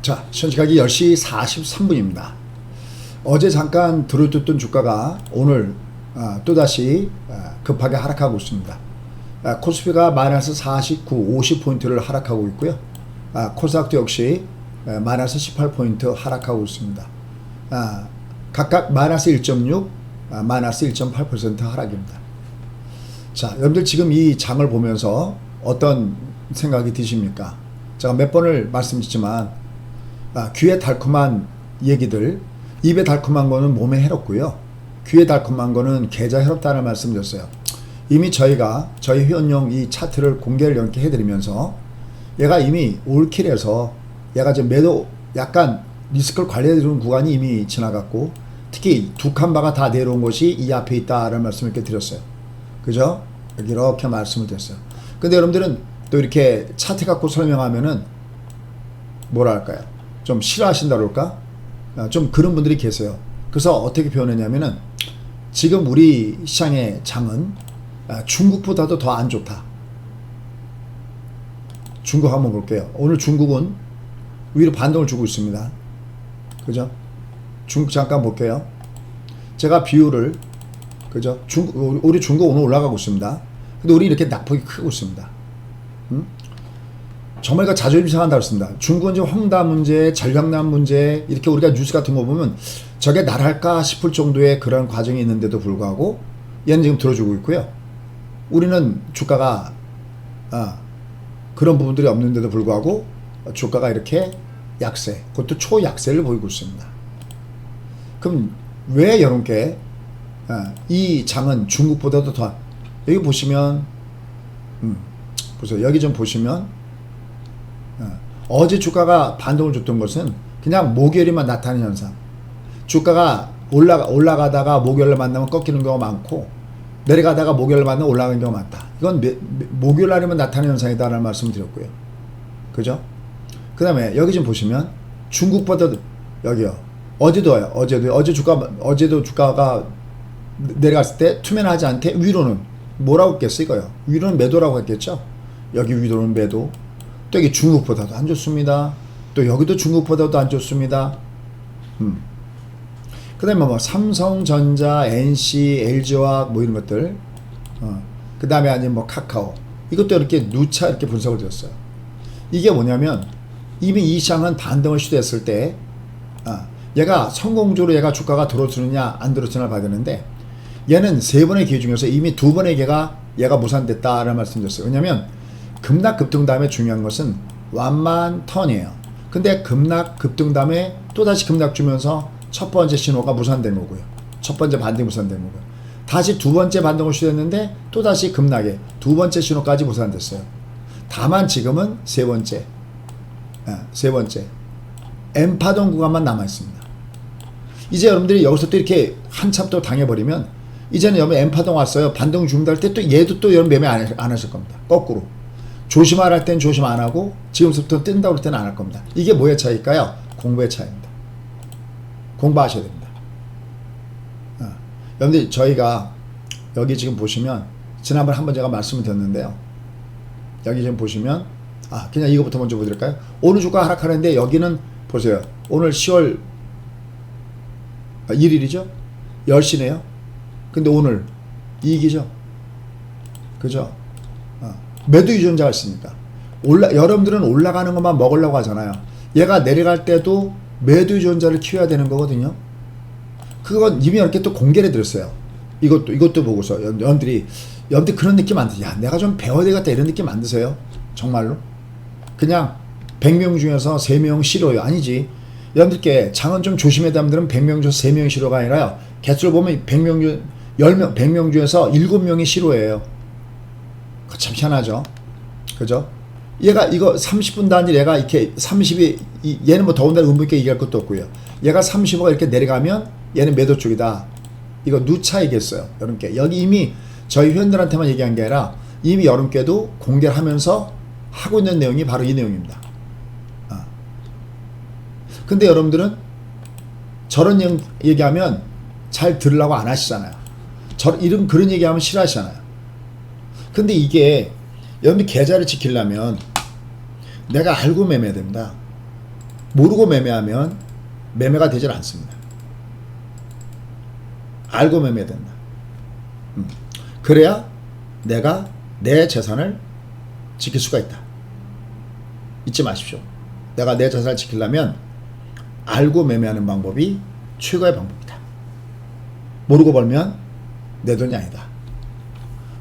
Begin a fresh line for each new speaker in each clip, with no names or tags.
자, 현 시각이 10시 43분입니다. 어제 잠깐 들어줬던 주가가 오늘 아, 또다시 아, 급하게 하락하고 있습니다. 아, 코스피가 마이너스 49, 50포인트를 하락하고 있고요. 아, 코스닥도 역시 아, 마이너스 18포인트 하락하고 있습니다. 아, 각각 마이너스 1.6, 아, 마이너스 1.8% 하락입니다. 자, 여러분들 지금 이 장을 보면서 어떤 생각이 드십니까? 제가 몇 번을 말씀드렸지만 아, 귀에 달콤한 얘기들, 입에 달콤한 거는 몸에 해롭고요. 귀에 달콤한 거는 계좌 해롭다는 말씀 드렸어요. 이미 저희가 저희 회원용 이 차트를 공개를 이렇게 해드리면서 얘가 이미 올킬해서 얘가 지금 매도 약간 리스크를 관리해주는 구간이 이미 지나갔고 특히 두 칸바가 다 내려온 것이 이 앞에 있다라는 말씀을 이렇게 드렸어요. 그죠? 이렇게 말씀을 드렸어요. 근데 여러분들은 또 이렇게 차트 갖고 설명하면은 뭐랄까요? 좀 싫어하신다 그럴까? 아, 좀 그런 분들이 계세요. 그래서 어떻게 표현했냐면은 지금 우리 시장의 장은 아, 중국보다도 더 안 좋다. 중국 한번 볼게요. 오늘 중국은 위로 반동을 주고 있습니다. 그죠? 중국 잠깐 볼게요. 제가 비율을 그죠? 중국 우리 중국 오늘 올라가고 있습니다. 근데 우리 이렇게 낙폭이 크고 있습니다. 음? 정말 이거 자존심 상한다고 했습니다. 중국은 지금 헝다 문제, 전략난 문제 이렇게 우리가 뉴스 같은 거 보면 저게 나랄까 싶을 정도의 그런 과정이 있는데도 불구하고 얘는 지금 들어주고 있고요. 우리는 주가가 아, 그런 부분들이 없는데도 불구하고 주가가 이렇게 약세, 그것도 초약세를 보이고 있습니다. 그럼 왜 이렇게 아, 이 장은 중국보다도 더 여기 보시면 음, 보세요. 여기 좀 보시면 어, 어제 주가가 반동을 줬던 것은 그냥 목요일에만 나타나는 현상. 주가가 올라가 올라가다가 목요일에 만나면 꺾이는 경우가 많고 내려가다가 목요일에 만나면 올라가는 경우가 많다. 이건 목요일 날이면 나타나는 현상이다라는 말씀을 드렸고요. 그죠? 그 다음에 여기 좀 보시면 중국보다도 여기요. 어제도요. 어제도 어제 주가 어제도 주가가 내려갔을 때 투면하지 않게 위로는 뭐라고 했겠어 이거요. 위로는 매도라고 했겠죠. 여기 위로는 매도. 또 여기 중국보다도 안 좋습니다. 또 여기도 중국보다도 안 좋습니다. 음. 그 다음에 뭐 삼성전자, NC, LG화학 뭐 이런 것들. 어. 그 다음에 아니면 뭐 카카오. 이것도 이렇게 누차 이렇게 분석을 드렸어요. 이게 뭐냐면 이미 이 시장은 반등을 시도했을 때 아, 얘가 성공적으로 얘가 주가가 들어주느냐 안 들어주느냐 봐야 되는데 얘는 세 번의 기회 중에서 이미 두 번의 기회가 얘가 무산됐다라는 말씀드렸어요. 왜냐면 급락 급등 다음에 중요한 것은 완만 턴이에요. 근데 급락 급등 다음에 또 다시 급락 주면서 첫 번째 신호가 무산된 거고요. 첫 번째 반등이 무산된 거고요. 다시 두 번째 반등을 시도했는데 또 다시 급락에 두 번째 신호까지 무산됐어요. 다만 지금은 세 번째, 아, 세 번째 엠파동 구간만 남아 있습니다. 이제 여러분들이 여기서 또 이렇게 한참 또 당해버리면 이제는 여러분 엠파동 왔어요. 반동 준다 할때 또 얘도 또 여러분 매매 안 하실 겁니다. 거꾸로. 조심하라 할땐 조심 안 하고 지금부터 뜬다고 할 때는 안 할 겁니다. 이게 뭐의 차이일까요? 공부의 차이입니다. 공부하셔야 됩니다. 어. 여러분들 저희가 여기 지금 보시면 지난번에 한번 제가 말씀을 드렸는데요. 여기 지금 보시면 아 그냥 이거부터 먼저 보여드릴까요? 오늘 주가 하락하는데 여기는 보세요. 오늘 10월 1일이죠? 10시네요. 근데 오늘 이익이죠? 그죠? 어, 매도 유전자가 있으니까. 올라, 여러분들은 올라가는 것만 먹으려고 하잖아요. 얘가 내려갈 때도 매도 유전자를 키워야 되는 거거든요. 그건 이미 이렇게 또 공개를 드렸어요. 이것도, 이것도 보고서 연- 여러분들이, 여러분들 그런 느낌 안 드세요. 야, 내가 좀 배워야 되겠다 이런 느낌 안 드세요? 정말로? 그냥 100명 중에서 3명 싫어요. 아니지. 여러분들께 장은 좀 조심해야 되는 100명 중에서 3명이 싫어가 아니라요. 개수를 보면 100명 중 10명, 100명 중에서 7명이 싫어해요. 그거 참 희한하죠. 그죠? 얘가 이거 30분 단위 얘가 이렇게 30이 이- 얘는 뭐 더군다나 의무 있게 얘기할 것도 없고요. 얘가 35가 이렇게 내려가면 얘는 매도 쪽이다. 이거 누차이겠어요. 여러분께 여기 이미 저희 회원들한테만 얘기한 게 아니라 이미 여러분께도 공개를 하면서 하고 있는 내용이 바로 이 내용입니다. 아. 근데 여러분들은 저런 얘- 얘기하면 잘 들으려고 안 하시잖아요. 저 이런 그런 얘기하면 싫어하시잖아요. 근데 이게 여러분들 계좌를 지키려면 내가 알고 매매해야 됩니다. 모르고 매매하면 매매가 되질 않습니다. 알고 매매된다. 음. 그래야 내가 내 재산을 지킬 수가 있다. 잊지 마십시오. 내가 내 재산을 지키려면 알고 매매하는 방법이 최고의 방법이다. 모르고 벌면 내 돈이 아니다.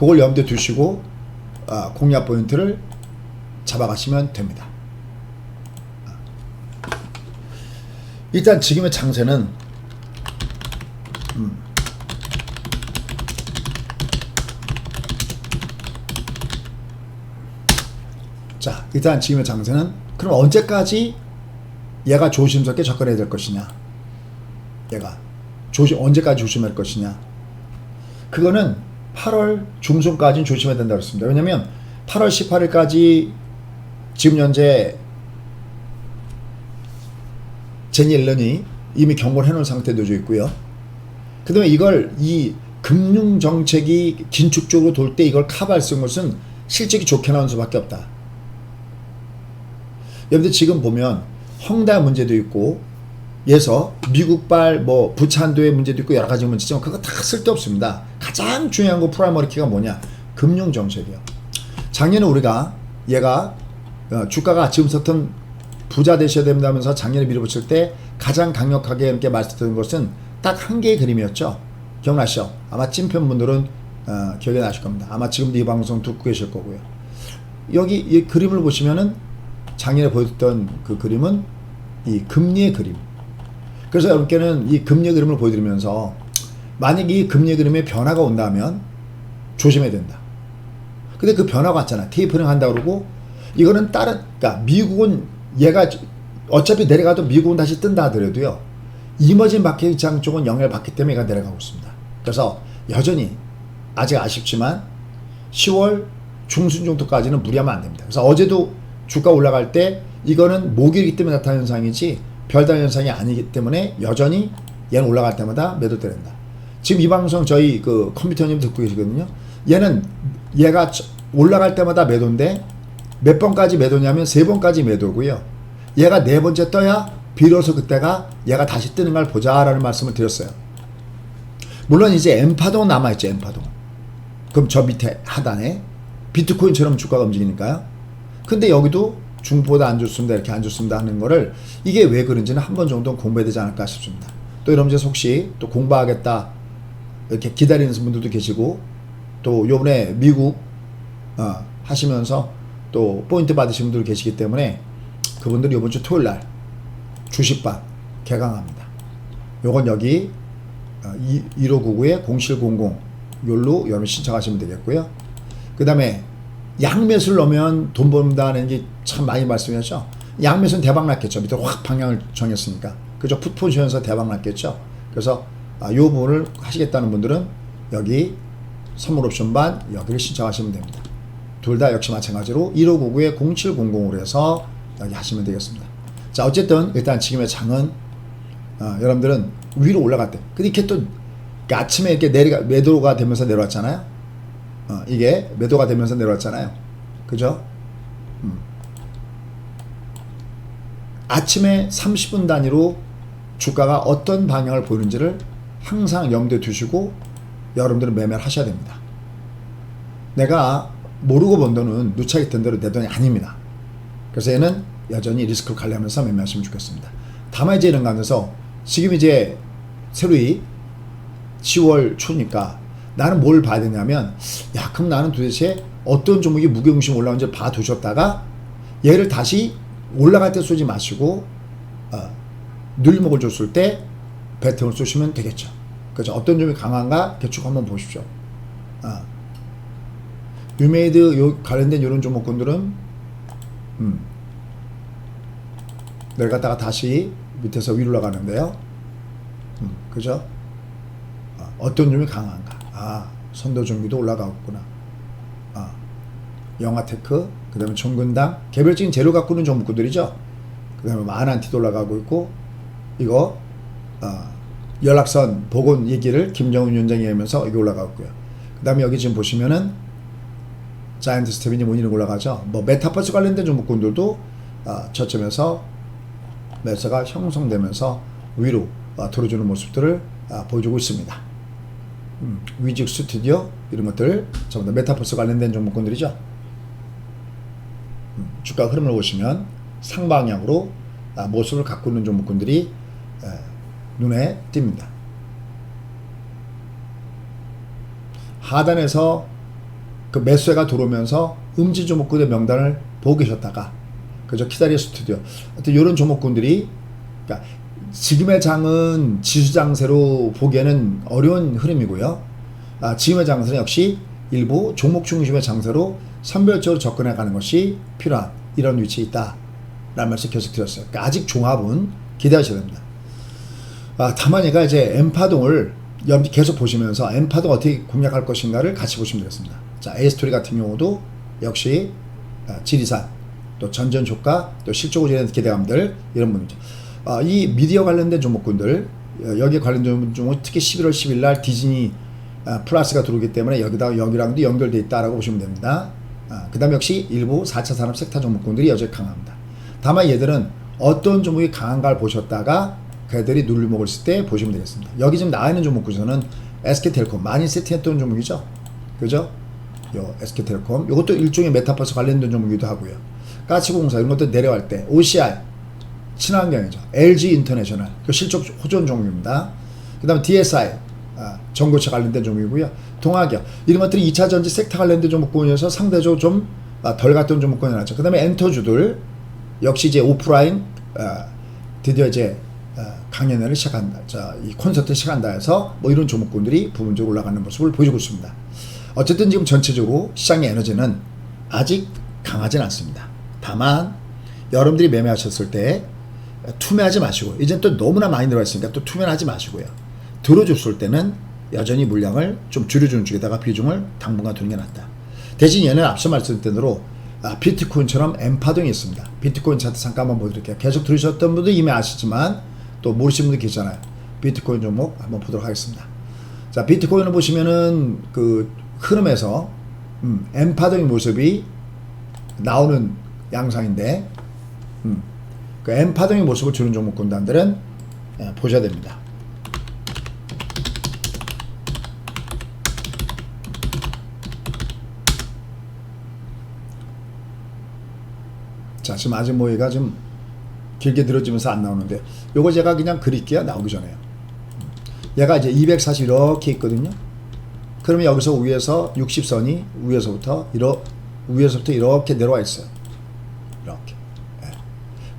그걸 염두에 두시고 아, 공략 포인트를 잡아가시면 됩니다. 일단 지금의 장세는 음, 자 일단 지금의 장세는 그럼 언제까지 얘가 조심스럽게 접근해야 될 것이냐? 얘가 조심 언제까지 조심할 것이냐? 그거는 8월 중순까지는 조심해야 된다고 했습니다 왜냐면 8월 18일까지 지금 현재 제니 옐런이 이미 경고를 해놓은 놓여 있고요. 그 다음에 이걸 이 금융 정책이 긴축적으로 돌 때 이걸 수 있는 것은 실적이 좋게 나온 수밖에 없다. 여러분들 지금 보면 헝다 문제도 있고 예서 미국발 뭐 부찬도의 문제도 있고 여러 가지 문제 있지만 그거 다 쓸데없습니다. 가장 중요한 거 프라이머리 키가 뭐냐? 금융 정책이요. 작년에 우리가 얘가 어, 주가가 지금 서튼 부자 되셔야 된다면서 작년에 밀어붙일 때 가장 강력하게 이렇게 말씀드린 것은 딱 한 개의 그림이었죠. 기억나시죠? 아마 찐팬 분들은 어, 기억이 나실 겁니다. 아마 지금도 이 방송 듣고 계실 거고요. 여기 이 그림을 보시면은 작년에 보였던 그 그림은 이 금리의 그림. 그래서 여러분께는 이 금리의 그림을 보여드리면서 만약 이 금리의 그림에 변화가 온다면 조심해야 된다. 근데 그 변화가 왔잖아. 테이퍼링 한다 그러고 이거는 다른 그러니까 미국은 얘가 어차피 내려가도 미국은 다시 뜬다 하더라도요. 이머징 마켓 장 쪽은 영향을 받기 때문에 얘가 내려가고 있습니다. 그래서 여전히 아직 아쉽지만 10월 중순 정도까지는 무리하면 안 됩니다. 그래서 어제도 주가 올라갈 때 이거는 모기이기 때문에 나타나는 현상이지 별다른 현상이 아니기 때문에 여전히 얘는 올라갈 때마다 매도된다. 지금 이 방송 저희 그 컴퓨터님 듣고 계시거든요. 얘는 얘가 올라갈 때마다 매도인데 몇 번까지 매도냐면 세 번까지 매도고요. 얘가 네 번째 떠야 비로소 그때가 얘가 다시 뜨는 걸 보자라는 말씀을 드렸어요. 물론 이제 엠파동 남아있죠, 엠파동. 그럼 저 밑에 하단에 비트코인처럼 주가가 움직이니까요. 근데 여기도 중보다 안 좋습니다, 이렇게 안 좋습니다 하는 거를 이게 왜 그런지는 한 번 정도 공부해야 되지 않을까 싶습니다. 또 여러분들 혹시 또 공부하겠다 이렇게 기다리는 분들도 계시고 또 요번에 미국 어, 하시면서 또 포인트 받으신 분들 계시기 때문에 그분들이 이번 주 토요일 날 주식반 개강합니다. 요건 여기 1599에 0700 요로 여러분 신청하시면 되겠고요. 그 다음에 양매수를 넣으면 돈 번다는 게 참 많이 말씀하셨죠. 양매수는 대박 났겠죠. 밑으로 확 방향을 정했으니까. 그죠? 풋포지션에서 대박 났겠죠. 그래서 아, 요 부분을 하시겠다는 분들은 여기 선물 옵션 반 여기를 신청하시면 됩니다. 둘 다 역시 마찬가지로 1599에 0700으로 해서 여기 하시면 되겠습니다. 자, 어쨌든 일단 지금의 장은 어, 여러분들은 위로 올라갈 때. 근데 이렇게 또 아침에 이렇게 내리가 매도가 되면서 내려왔잖아요. 어, 이게 매도가 되면서 내려왔잖아요. 그죠? 음. 아침에 30분 단위로 주가가 어떤 방향을 보이는지를 항상 염두에 두시고 여러분들은 매매를 하셔야 됩니다. 내가 모르고 번 돈은 누차게 된 대로 내 돈이 아닙니다. 그래서 얘는 여전히 리스크를 관리하면서 매매하시면 좋겠습니다. 다만 이제 이런 가운데서 지금 이제 새로이 10월 초니까 나는 뭘 봐야 되냐면 야 그럼 나는 도대체 어떤 종목이 무게중심 올라오는지 봐두셨다가 얘를 다시 올라갈 때 쏘지 마시고 어, 눌림목을 줬을 때 배팅을 쏘시면 되겠죠. 그죠? 어떤 점이 강한가 대충 한번 보십시오. 어. 유메이드 요 관련된 이런 종목군들은 음, 내려갔다가 다시 밑에서 위로 올라가는데요. 음, 그죠? 어, 어떤 점이 강한가? 아, 선도 종기도 올라가겠구나. 아, 영화테크, 그 다음에 정근당, 개별적인 재료 갖고 는 종목들이죠. 그 다음에 마한안티도 올라가고 있고, 이거, 어, 연락선 복원 얘기를 김정은 위원장이 하면서 여기 올라가고 있고요. 그 다음에 여기 지금 보시면은, 자이언트 스텝이니 뭐니 올라가죠. 뭐, 메타버스 관련된 종목군들도, 어, 저점에서 매수가 형성되면서 위로 아, 들어주는 모습들을 아, 보여주고 있습니다. 음, 위직 스튜디오 이런 것들 전부 다 메타버스 관련된 종목군들이죠. 음, 주가 흐름을 보시면 상방향으로 아, 모습을 있는 종목군들이 에, 눈에 띕니다. 하단에서 그 매수가 들어오면서 음지 종목군의 명단을 보고 계셨다가 그저 키다리 스튜디오 하여튼 이런 종목군들이 그러니까 지금의 장은 지수 장세로 보기에는 어려운 흐름이고요. 아, 지금의 장세는 역시 일부 종목 중심의 장세로 선별적으로 접근해 가는 것이 필요한 이런 위치에 있다 라는 말씀 계속 드렸어요. 그러니까 아직 종합은 기대하셔야 됩니다. 아, 다만 얘가 이제 엠파동을 염 계속 보시면서 엠파동 어떻게 공략할 것인가를 같이 보시면 되겠습니다. 자, 에이스토리 같은 경우도 역시 아, 지리산, 또 전전 효과, 또 실적 우진에 대한 기대감들 이런 분이죠. 아, 이 미디어 관련된 종목군들 어, 여기에 관련된 종목 특히 11월 10일 날 디즈니 아, 플러스가 들어오기 때문에 여기다 여기랑도 연결돼 있다라고 보시면 됩니다. 아, 그다음 역시 일부 4차 산업 섹터 종목군들이 여전히 강합니다. 다만 얘들은 어떤 종목이 강한가를 보셨다가 그들이 눌림목을 쓸때 보시면 되겠습니다. 여기 지금 나와 있는 종목군에서는 SK텔콤 많이 세팅했던 종목이죠. 그죠? 요 SK텔콤 이것도 일종의 메타버스 관련된 종목이기도 하고요. 가치공사 이런 것도 내려갈 때 OCI 친환경이죠. LG 인터내셔널 그 실적 호전 종목입니다. 그 다음에 DSI 아, 전고체 관련된 종목이고요. 동학이요 이런 것들이 2차 전지 섹터 관련된 종목군이어서 상대적으로 좀덜 갔던 종목군이 나죠. 그 다음에 엔터주들 역시 이제 오프라인 아, 드디어 이제 아, 강연회를 시작한다. 자, 이 콘서트 시작한다 해서 뭐 이런 종목군들이 부분적으로 올라가는 모습을 보여주고 있습니다. 어쨌든 지금 전체적으로 시장의 에너지는 아직 강하진 않습니다. 다만 여러분들이 매매하셨을 때 투매하지 마시고 이제 또 너무나 많이 들어가 있으니까 또 투매는 하지 마시고요. 들어줬을 때는 여전히 물량을 좀 줄여주는 쪽에다가 비중을 당분간 두는 게 낫다. 대신 얘는 앞서 말씀드린 대로 아, 비트코인처럼 엠파동이 있습니다. 비트코인 차트 잠깐만 보여드릴게요. 계속 들으셨던 분도 이미 아시지만 또 모르시는 분도 계시잖아요. 비트코인 종목 한번 보도록 하겠습니다. 자, 비트코인을 보시면은 그 흐름에서 음, 엠파동의 모습이 나오는 양상인데 음, 그 엠파동의 모습을 주는 종목 군단들은 예, 보셔야 됩니다. 자, 지금 아직 모이가 좀 길게 들어지면서 안 나오는데 요거 제가 그냥 그릴게요. 나오기 전에요. 얘가 이제 240 이렇게 있거든요. 그러면 여기서 위에서 60선이 위에서부터 이러 위에서부터 이렇게 내려와 있어요.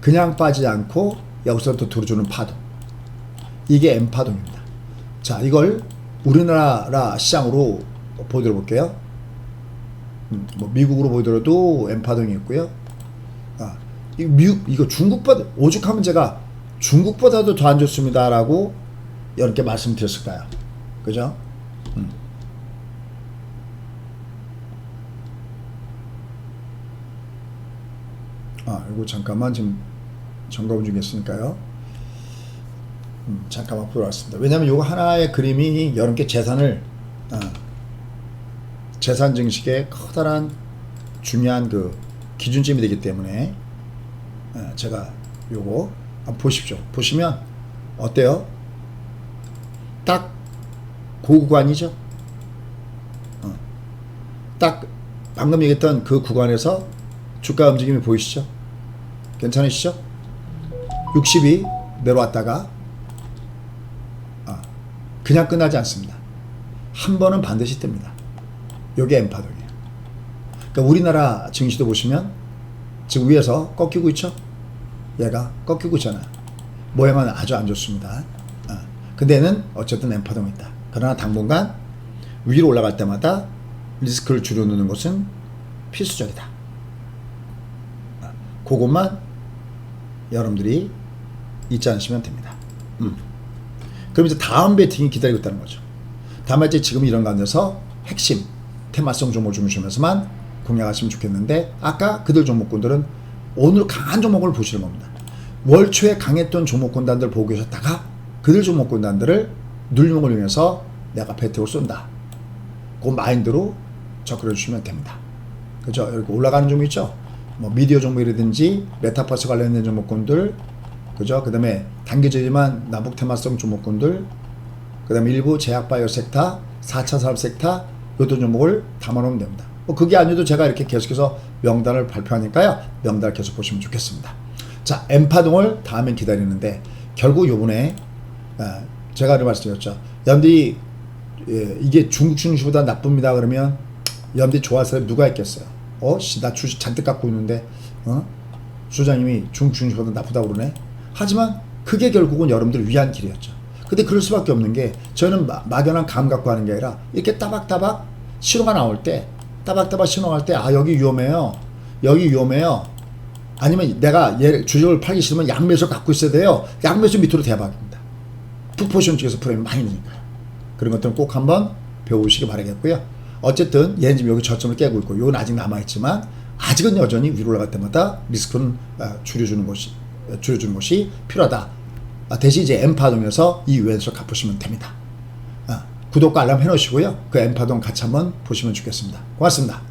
그냥 빠지지 않고 여기서부터 들어주는 파동. 이게 M 파동입니다. 자, 이걸 우리나라 시장으로 보여드려 볼게요. 음, 뭐 미국으로 보여드려도 M 파동이 있고요. 아, 이 미국 이거 중국보다 오죽하면 제가 중국보다도 더 안 좋습니다라고 이렇게 말씀드렸을까요? 그죠? 음. 아, 이거 잠깐만 지금 점검 중에 있으니까요. 음, 잠깐만 보러 왔습니다. 왜냐하면 이거 하나의 그림이 여러 개 재산을 아, 재산 증식의 커다란 중요한 그 기준점이 되기 때문에 아, 제가 요거 보십시오. 보시면 어때요? 딱 고구간이죠. 어. 딱 방금 얘기했던 그 구간에서 주가 움직임이 보이시죠? 괜찮으시죠? 60이 내려왔다가 아, 그냥 끝나지 않습니다. 한 번은 반드시 뜹니다. 요게 엠파동이에요. 그러니까 우리나라 증시도 보시면 지금 위에서 꺾이고 있죠? 얘가 꺾이고 있잖아요. 모양은 아주 안 좋습니다. 아, 근데는 어쨌든 엠파동이 있다. 그러나 당분간 위로 올라갈 때마다 리스크를 줄여놓는 것은 필수적이다. 아, 그것만 여러분들이 잊지 않으시면 됩니다. 음. 그럼 이제 다음 배팅이 기다리고 있다는 거죠. 다만 이제 지금 이런 가운데서 핵심 테마성 종목을 주무시면서만 공략하시면 좋겠는데 아까 그들 종목군들은 오늘 강한 종목을 보시는 겁니다. 월 초에 강했던 종목군단들 보고 계셨다가 그들 종목군단들을 눌림목을 이용해서 내가 배팅을 쏜다. 그 마인드로 접근해 주시면 됩니다. 그죠? 올라가는 종목 있죠? 뭐 미디어 종목이라든지 메타버스 관련된 종목군들 그죠? 그 다음에 단기적이지만 남북 테마성 종목군들, 그 다음에 일부 제약 바이오 섹터, 4차 산업 섹터, 요도 종목을 담아놓으면 됩니다. 뭐 그게 아니어도 제가 이렇게 계속해서 명단을 발표하니까요. 명단을 계속 보시면 좋겠습니다. 자, 엠파동을 다음엔 기다리는데 결국 요번에 아, 제가 그 말씀드렸죠. 연디 예, 이게 중국 증시보다 나쁩니다. 그러면 연디 좋아할 누가 있겠어요? 어, 씨, 나 주식 잔뜩 갖고 있는데, 어? 수장님이 중국 증시보다 나쁘다고 그러네. 하지만 그게 결국은 여러분들 위한 길이었죠. 근데 그럴 수밖에 없는 게 저는 마- 막연한 감 갖고 하는 게 아니라 이렇게 따박따박 신호가 나올 때 따박따박 나올 때아 여기 위험해요. 여기 위험해요. 아니면 내가 얘 주식을 팔기 싫으면 양매수 갖고 있어야 돼요. 양매수 밑으로 대박입니다. 풋포션 쪽에서 프레임이 많이 느니까요. 그런 것들은 꼭 한번 배우시기 바라겠고요. 어쨌든 얘는 지금 여기 저점을 깨고 있고 요건 아직 남아있지만 아직은 여전히 위로 올라갈 때마다 리스크는 아, 줄여주는 것이 아, 줄여주는 것이 필요하다. 아, 대신 이제 엠파 동에서 이 유엔서 갚으시면 됩니다. 아, 구독과 알람 해놓으시고요. 그 엠파동 같이 한번 보시면 좋겠습니다. 고맙습니다.